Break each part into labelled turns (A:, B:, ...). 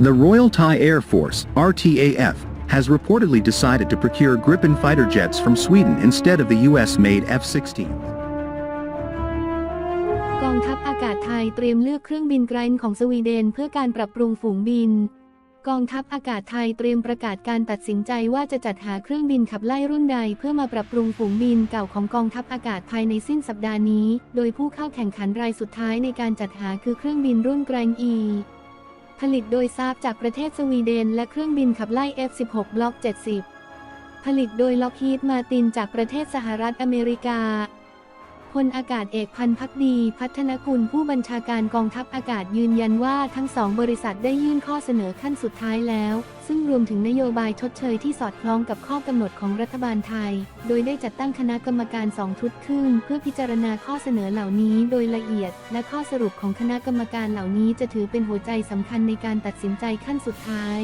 A: The Royal Thai Air Force, RTAF, has reportedly decided to procure Gripen fighter jets from Sweden instead of the US-made F-16.
B: กองทัพอากาศไทยเตรียมเลือกเครื่องบินไกรน์ของสวีเดนเพื่อการปรับปรุงฝูงบิน กองทัพอากาศไทยเตรียมประกาศการตัดสินใจว่าจะจัดหาเครื่องบินขับไล่รุ่นใด เพื่อมาปรับปรุงฝูงบินเก่าของกองทัพอากาศภายในสิ้นสัปดาห์นี้ โดยผู้เข้าแข่งขันรายสุดท้ายในการจัดหาคือเครื่องบินรุ่นไกรน์ E ผลิตโดยซาบจากประเทศสวีเดน และเครื่องบินขับไล่ F-16 บล็อก70 ผลิตโดยล็อกฮีดมาตินจากประเทศสหรัฐอเมริกา พลอากาศเอกพันพักดี พัฒนกุลผู้บัญชาการกองทัพอากาศยืนยันว่าทั้งสองบริษัทได้ยื่นข้อเสนอขั้นสุดท้ายแล้ว ซึ่งรวมถึงนโยบายชดเชยที่สอดคล้องกับข้อกำหนดของรัฐบาลไทย โดยได้จัดตั้งคณะกรรมการสองชุดขึ้น เพื่อพิจารณาข้อเสนอเหล่านี้โดยละเอียด และข้อสรุปของคณะกรรมการเหล่านี้จะถือเป็นหัวใจสำคัญในการตัดสินใจขั้นสุดท้าย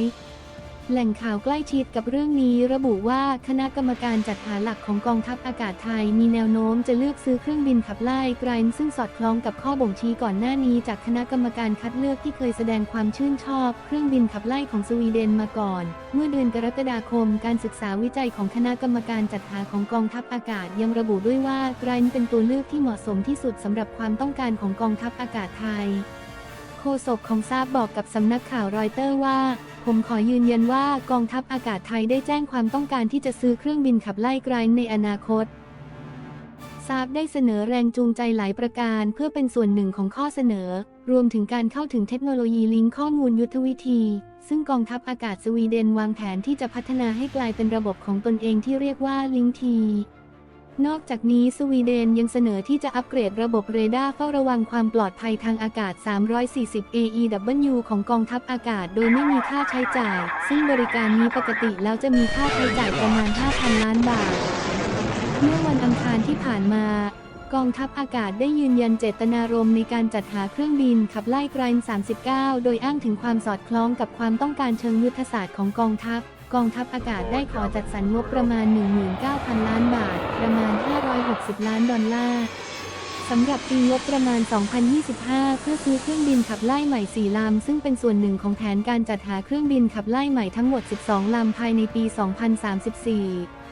B: แหล่งข่าวใกล้ชิดกับเรื่องนี้ระบุว่าคณะกรรมการจัดหาหลักของกองทัพอากาศไทย มีแนวโน้มจะเลือกซื้อเครื่องบินขับไล่ไกรน์ซึ่งสอดคล้องกับข้อบ่งชี้ก่อนหน้านี้จากคณะกรรมการคัดเลือกที่เคยแสดงความชื่นชอบ เครื่องบินขับไล่ของสวีเดนมาก่อน เมื่อเดือนกรกฎาคม การศึกษาวิจัยของคณะกรรมการจัดหาของกองทัพอากาศยังระบุด้วยว่าไกรน์เป็นตัวเลือกที่เหมาะสมที่สุดสำหรับความต้องการของกองทัพอากาศไทยโฆษกของซาบบอกกับสำนักข่าวรอยเตอร์ว่า ผมขอยืนยันว่ากองทัพอากาศไทยได้แจ้งความต้องการที่จะซื้อเครื่องบินขับไล่ไกรน์ในอนาคตซาบได้เสนอแรงจูงใจหลายประการเพื่อเป็นส่วนหนึ่งของข้อเสนอ รวมถึงการเข้าถึงเทคโนโลยีลิงก์ข้อมูลยุทธวิธี ซึ่งกองทัพอากาศสวีเดนวางแผนที่จะพัฒนาให้กลายเป็นระบบของตนเองที่เรียกว่าลิงที นอกจากนี้สวีเดนยังเสนอที่จะอัปเกรดระบบเรดาร์เฝ้าระวังความปลอดภัยทางอากาศ 340 AEW ของกองทัพอากาศโดยไม่มีค่าใช้จ่าย ซึ่งบริการนี้ปกติแล้วจะมีค่าใช้จ่ายประมาณ 5,000 ล้านบาท เมื่อวันอังคารที่ผ่านมากองทัพอากาศได้ยืนยันเจตนารมณ์ในการจัดหาเครื่องบินขับไล่ไกรน์39 โดยอ้างถึงความสอดคล้องกับความต้องการเชิงยุทธศาสตร์ของกองทัพ กองทัพอากาศได้ขอจัดสรรงบประมาณ 19,000 ล้านบาท ประมาณ 560 ล้านดอลลาร์สำหรับปีงบประมาณ 2025 เพื่อซื้อเครื่องบินขับไล่ใหม่ 4 ลำ ซึ่งเป็นส่วนหนึ่งของแผนการจัดหาเครื่องบินขับไล่ใหม่ทั้งหมด 12 ลำภายในปี 2034